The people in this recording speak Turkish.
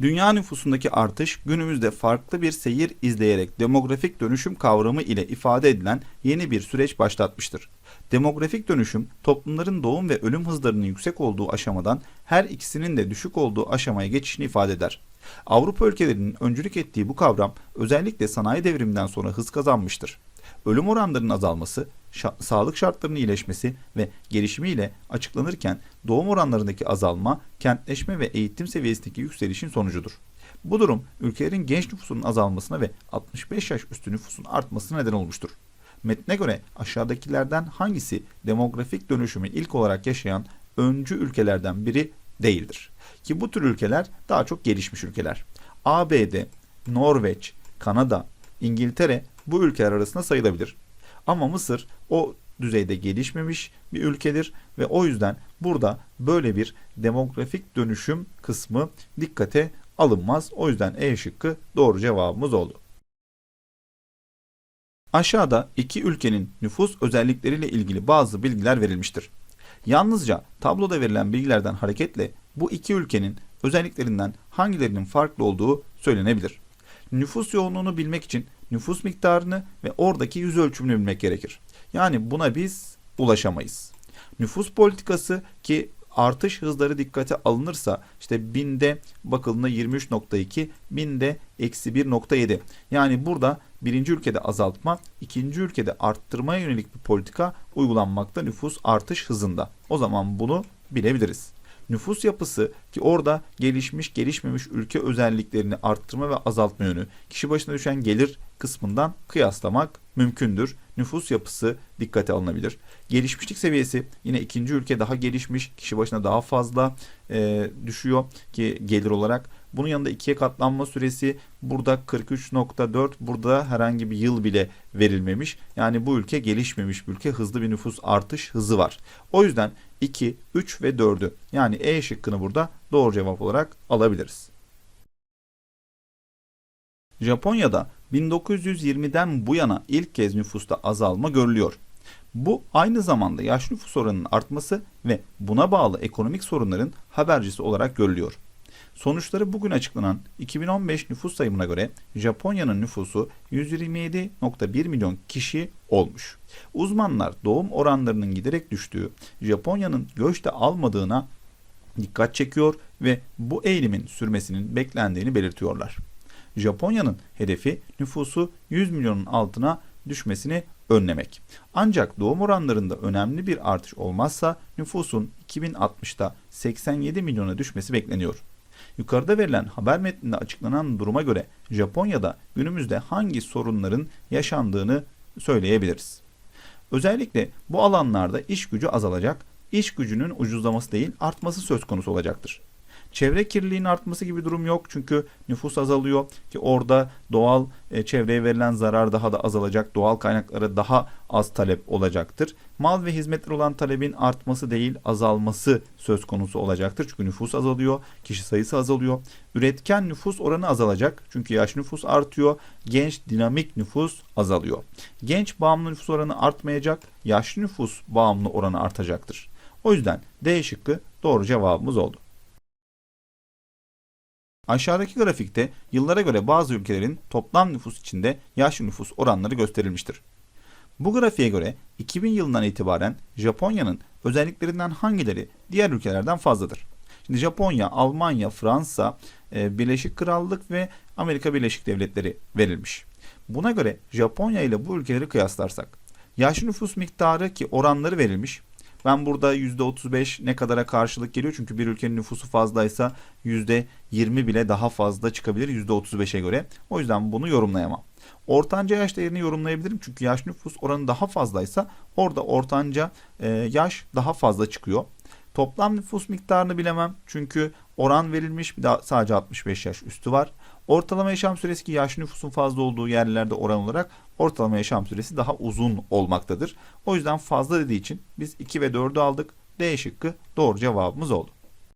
Dünya nüfusundaki artış günümüzde farklı bir seyir izleyerek demografik dönüşüm kavramı ile ifade edilen yeni bir süreç başlatmıştır. Demografik dönüşüm toplumların doğum ve ölüm hızlarının yüksek olduğu aşamadan her ikisinin de düşük olduğu aşamaya geçişini ifade eder. Avrupa ülkelerinin öncülük ettiği bu kavram özellikle sanayi devriminden sonra hız kazanmıştır. Ölüm oranlarının azalması, şa- sağlık şartlarının iyileşmesi ve gelişimiyle açıklanırken doğum oranlarındaki azalma, kentleşme ve eğitim seviyesindeki yükselişin sonucudur. Bu durum ülkelerin genç nüfusunun azalmasına ve 65 yaş üstü nüfusun artmasına neden olmuştur. Metne göre aşağıdakilerden hangisi demografik dönüşümü ilk olarak yaşayan öncü ülkelerden biri değildir? Ki bu tür ülkeler daha çok gelişmiş ülkeler. ABD, Norveç, Kanada, İngiltere bu ülkeler arasında sayılabilir. Ama Mısır o düzeyde gelişmemiş bir ülkedir ve o yüzden burada böyle bir demografik dönüşüm kısmı dikkate alınmaz. O yüzden E şıkkı doğru cevabımız oldu. Aşağıda iki ülkenin nüfus özellikleriyle ilgili bazı bilgiler verilmiştir. Yalnızca tabloda verilen bilgilerden hareketle bu iki ülkenin özelliklerinden hangilerinin farklı olduğu söylenebilir. Nüfus yoğunluğunu bilmek için nüfus miktarını ve oradaki yüz ölçümünü bilmek gerekir. Yani buna biz ulaşamayız. Nüfus politikası ki artış hızları dikkate alınırsa işte binde bakıldığında 23.2 binde eksi 1.7 yani burada birinci ülkede azaltma ikinci ülkede arttırmaya yönelik bir politika uygulanmakta nüfus artış hızında. O zaman bunu bilebiliriz. Nüfus yapısı ki orada gelişmiş gelişmemiş ülke özelliklerini arttırma ve azaltma yönü kişi başına düşen gelir kısmından kıyaslamak mümkündür. Nüfus yapısı dikkate alınabilir. Gelişmişlik seviyesi yine ikinci ülke daha gelişmiş kişi başına daha fazla e, düşüyor ki gelir olarak. Bunun yanında ikiye katlanma süresi burada 43.4 burada herhangi bir yıl bile verilmemiş. Yani bu ülke gelişmemiş bir ülke hızlı bir nüfus artış hızı var. O yüzden 2, 3 ve 4'ü yani E şıkkını burada doğru cevap olarak alabiliriz. Japonya'da 1920'den bu yana ilk kez nüfusta azalma görülüyor. Bu aynı zamanda yaş nüfus oranının artması ve buna bağlı ekonomik sorunların habercisi olarak görülüyor. Sonuçları bugün açıklanan 2015 nüfus sayımına göre Japonya'nın nüfusu 127.1 milyon kişi olmuş. Uzmanlar doğum oranlarının giderek düştüğü, Japonya'nın göçte almadığına dikkat çekiyor ve bu eğilimin sürmesinin beklendiğini belirtiyorlar. Japonya'nın hedefi nüfusu 100 milyonun altına düşmesini önlemek. Ancak doğum oranlarında önemli bir artış olmazsa nüfusun 2060'da 87 milyona düşmesi bekleniyor. Yukarıda verilen haber metninde açıklanan duruma göre Japonya'da günümüzde hangi sorunların yaşandığını söyleyebiliriz. Özellikle bu alanlarda iş gücü azalacak, iş gücünün ucuzlaması değil artması söz konusu olacaktır. Çevre kirliliğinin artması gibi durum yok çünkü nüfus azalıyor ki orada doğal e, çevreye verilen zarar daha da azalacak. Doğal kaynaklara daha az talep olacaktır. Mal ve hizmetler olan talebin artması değil azalması söz konusu olacaktır. Çünkü nüfus azalıyor, kişi sayısı azalıyor. Üretken nüfus oranı azalacak çünkü yaş nüfus artıyor. Genç dinamik nüfus azalıyor. Genç bağımlı nüfus oranı artmayacak, yaşlı nüfus bağımlı oranı artacaktır. O yüzden D şıkkı doğru cevabımız oldu. Aşağıdaki grafikte yıllara göre bazı ülkelerin toplam nüfus içinde yaşlı nüfus oranları gösterilmiştir. Bu grafiğe göre 2000 yılından itibaren Japonya'nın özelliklerinden hangileri diğer ülkelerden fazladır? Şimdi Japonya, Almanya, Fransa, e, Birleşik Krallık ve Amerika Birleşik Devletleri verilmiş. Buna göre Japonya ile bu ülkeleri kıyaslarsak yaşlı nüfus miktarı ki oranları verilmiş. Ben burada %35 ne kadara karşılık geliyor? Çünkü bir ülkenin nüfusu fazlaysa %20 bile daha fazla çıkabilir %35'e göre. O yüzden bunu yorumlayamam. Ortanca yaş değerini yorumlayabilirim. Çünkü yaş nüfus oranı daha fazlaysa orada ortanca e, yaş daha fazla çıkıyor. Toplam nüfus miktarını bilemem. Çünkü oran verilmiş bir daha sadece 65 yaş üstü var. Ortalama yaşam süresi ki yaş nüfusun fazla olduğu yerlerde oran olarak ortalama yaşam süresi daha uzun olmaktadır. O yüzden fazla dediği için biz 2 ve 4'ü aldık. D şıkkı doğru cevabımız oldu.